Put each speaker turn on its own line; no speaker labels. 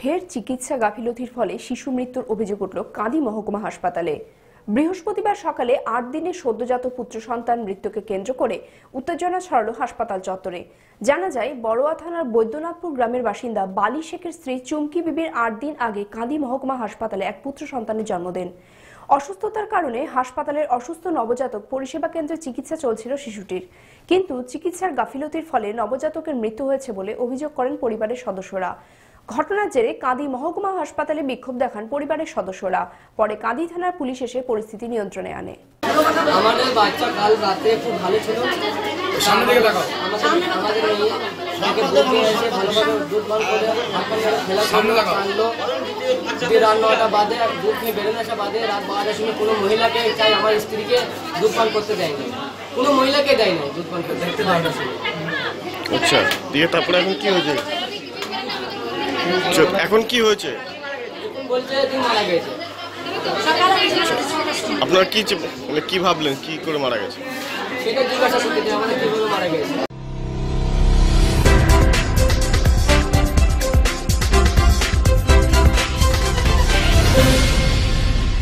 ফের চিকিৎসা গাফিলতির ফলে শিশু মৃত্যুর অভিযোগ উঠল কাঁদি মহকুমা হাসপাতালে। বৃহস্পতিবার সকালে আট দিনের সদ্যজাত পুত্র সন্তান মৃত্যুকে কেন্দ্র করে উত্তেজনা ছড়ালো হাসপাতাল চত্বরে। জানা যায়, বড়োয়া থানার বৈদ্যনাথপুর গ্রামের বাসিন্দা বালি শেখের স্ত্রী চুমকি বিবির আট দিন আগে কাঁদি মহকুমা হাসপাতালে এক পুত্র সন্তানের জন্ম দেন। অসুস্থতার কারণে হাসপাতালের অসুস্থ নবজাতক পরিষেবা কেন্দ্রে চিকিৎসা চলছিল শিশুটির। কিন্তু চিকিৎসার গাফিলতির ফলে নবজাতকের মৃত্যু হয়েছে বলে অভিযোগ করেন পরিবারের সদস্যরা। ঘটনার জেরে কাঁদি মহকুমা হাসপাতালে বিক্ষোভ দেখান পরিবারের সদস্যরা। পরে কাঁদি থানার পুলিশ এসে পরিস্থিতি নিয়ন্ত্রণে আনে।
আমাদের বাচ্চা কাল রাতে খুব ভালো ছিল।
সামনে দিকে তাকাও।
আমাদের আমাদের মেয়ে তাকে দুধ নিয়ে এসে ভালোভাবে দুধ বার করে হাত পা মেরে খেলা
সামনে তাকাও।
দিয়ে রাত নটা বাদে দুধ খেয়ে বেরোনো আসা বাদে রাত বারোটার সময় কোনো মহিলাকে চাই আমার স্ত্রীকে দুধ পান করতে দেয়নি। কোনো মহিলাকে দেয় না দুধ পান করতে। দেখতে
আচ্ছা দিয়ে তারপরে এখন কি হয়েছে? এখন কি হয়েছে? আপনার কি মানে কি ভাবলেন? কি করে
মারা গেছে?